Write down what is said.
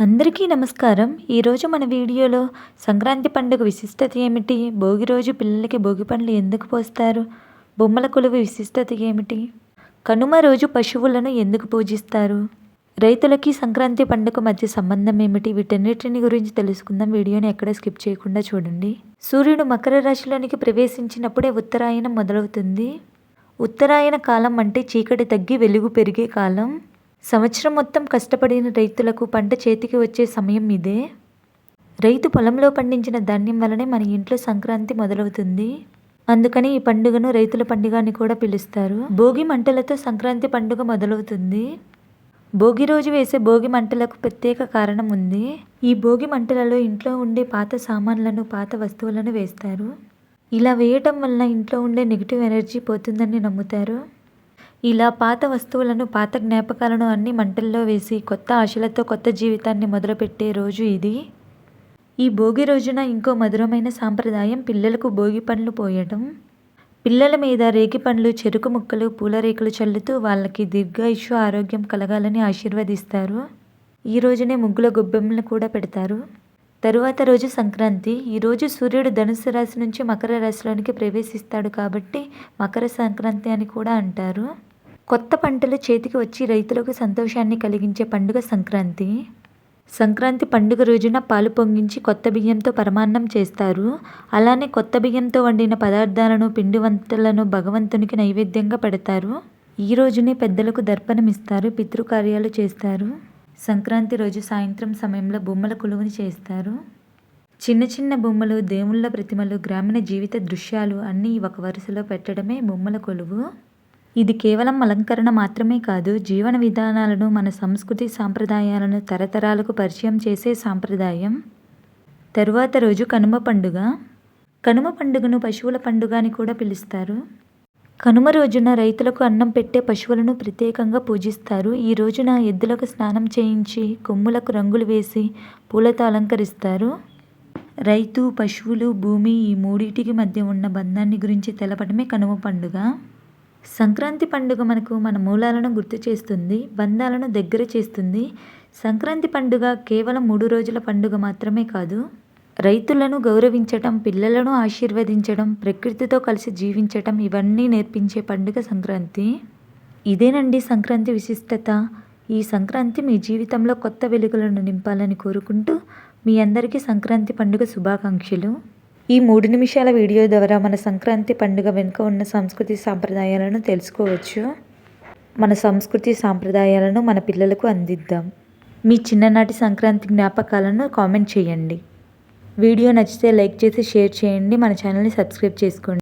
అందరికీ నమస్కారం. ఈరోజు మన వీడియోలో సంక్రాంతి పండుగ విశిష్టత ఏమిటి? భోగి రోజు పిల్లలకి భోగి పండ్లు ఎందుకు పోస్తారు? బొమ్మల కొలువు విశిష్టత ఏమిటి? కనుమ రోజు పశువులను ఎందుకు పూజిస్తారు? రైతులకి సంక్రాంతి పండుగ మధ్య సంబంధం ఏమిటి? వీటన్నిటిని గురించి తెలుసుకుందాం. వీడియోని ఎక్కడ స్కిప్ చేయకుండా చూడండి. సూర్యుడు మకర రాశిలోనికి ప్రవేశించినప్పుడే ఉత్తరాయణం మొదలవుతుంది. ఉత్తరాయణ కాలం అంటే చీకటి తగ్గి వెలుగు పెరిగే కాలం. సంవత్సరం మొత్తం కష్టపడిన రైతులకు పంట చేతికి వచ్చే సమయం ఇదే? రైతు పొలంలో పండించిన ధాన్యం వలనే మన ఇంట్లో సంక్రాంతి మొదలవుతుంది. అందుకని ఈ పండుగను రైతుల పండుగ అని కూడా పిలుస్తారు. భోగి మంటలతో సంక్రాంతి పండుగ మొదలవుతుంది. భోగి రోజు వేసే భోగి మంటలకు ప్రత్యేక కారణం ఉంది. ఈ భోగి మంటలలో ఇంట్లో ఉండే పాత సామాన్లను పాత వస్తువులను వేస్తారు. ఇలా వేయటం వలన ఇంట్లో ఉండే నెగిటివ్ ఎనర్జీ పోతుందని నమ్ముతారు. ఇలా పాత వస్తువులను పాత జ్ఞాపకాలను అన్ని మంటల్లో వేసి కొత్త ఆశలతో కొత్త జీవితాన్ని మొదలుపెట్టే రోజు ఇది. ఈ భోగి రోజున ఇంకో మధురమైన సాంప్రదాయం పిల్లలకు భోగి పండ్లు పోయడం పిల్లల మీద రేగి పండ్లు చెరుకు ముక్కలు పూలరేకులు చల్లుతూ వాళ్ళకి దీర్ఘాయుషు ఆరోగ్యం కలగాలని ఆశీర్వదిస్తారు. ఈ రోజునే ముగ్గుల గొబ్బెమ్మలు కూడా పెడతారు. తరువాత రోజు సంక్రాంతి. ఈరోజు సూర్యుడు ధనుసు రాశి నుంచి మకర రాశిలోనికి ప్రవేశిస్తాడు కాబట్టి మకర సంక్రాంతి అని కూడా అంటారు. కొత్త పంటలు చేతికి వచ్చి రైతులకు సంతోషాన్ని కలిగించే పండుగ సంక్రాంతి. సంక్రాంతి పండుగ రోజున పాలు పొంగించి కొత్త బియ్యంతో పరమాన్నం చేస్తారు. అలానే కొత్త బియ్యంతో వండిన పదార్థాలను పిండి వంటలను భగవంతునికి నైవేద్యంగా పెడతారు. ఈ రోజునే పెద్దలకు దర్పణం ఇస్తారు పితృకార్యాలు చేస్తారు. సంక్రాంతి రోజు సాయంత్రం సమయంలో బొమ్మల కొలువుని చేస్తారు. చిన్న చిన్న బొమ్మలు దేవుళ్ళ ప్రతిమలు గ్రామీణ జీవిత దృశ్యాలు అన్నీ ఒక వరుసలో పెట్టడమే బొమ్మల కొలువు. ఇది కేవలం అలంకరణ మాత్రమే కాదు జీవన విధానాలను మన సంస్కృతి సాంప్రదాయాలను తరతరాలకు పరిచయం చేసే సాంప్రదాయం. తరువాత రోజు కనుమ పండుగ. కనుమ పండుగను పశువుల పండుగ అని కూడా పిలుస్తారు. కనుమ రోజున రైతులకు అన్నం పెట్టే పశువులను ప్రత్యేకంగా పూజిస్తారు. ఈ రోజున ఎద్దులకు స్నానం చేయించి కొమ్ములకు రంగులు వేసి పూలతో అలంకరిస్తారు. రైతు పశువులు భూమి ఈ మూడింటికి మధ్య ఉన్న బంధాన్ని గురించి తెలపడమే కనుమ పండుగ. సంక్రాంతి పండుగ మనకు మన మూలాలను గుర్తు చేస్తుంది బంధాలను దగ్గర చేస్తుంది. సంక్రాంతి పండుగ కేవలం మూడు రోజుల పండుగ మాత్రమే కాదు రైతులను గౌరవించటం పిల్లలను ఆశీర్వదించడం ప్రకృతితో కలిసి జీవించటం ఇవన్నీ నేర్పించే పండుగ సంక్రాంతి. ఇదేనండి సంక్రాంతి విశిష్టత. ఈ సంక్రాంతి మీ జీవితంలో కొత్త వెలుగులను నింపాలని కోరుకుంటూ మీ అందరికీ సంక్రాంతి పండుగ శుభాకాంక్షలు. ఈ మూడు నిమిషాల వీడియో ద్వారా మన సంక్రాంతి పండుగ వెనుక ఉన్న సంస్కృతి సాంప్రదాయాలను తెలుసుకోవచ్చు. మన సంస్కృతి సాంప్రదాయాలను మన పిల్లలకు అందిద్దాం. మీ చిన్ననాటి సంక్రాంతి జ్ఞాపకాలను కామెంట్ చేయండి. వీడియో నచ్చితే లైక్ చేసి షేర్ చేయండి. మన ఛానల్ని సబ్స్క్రైబ్ చేసుకోండి.